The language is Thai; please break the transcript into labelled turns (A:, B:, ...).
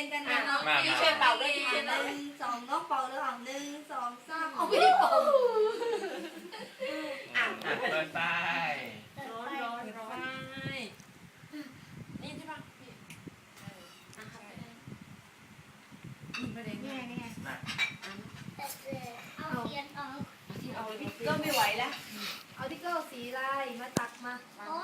A: ยบอกเทียนกันนะ
B: อะ
C: มา
B: พี่ช่วยเป่าด้วยพี่
A: ห
B: ช่วยเป่า
A: นึ่งสองน้องเป่าเลยค่ะหนึ่งสองสามเอาไม่ได้เป่า
B: อะ
C: อะเปิดไฟ
B: ร้อนร้อนร้อนนี่ใช่ปะพี่เอออะครับไปเลย
A: นี่ไงนี่ไง
D: เอาเทียนออก
B: ที่เอาเลยพี่
A: ก็ไม่ไหวแล้วเอาที่เก้าสีลายมาตักมา
D: โอ้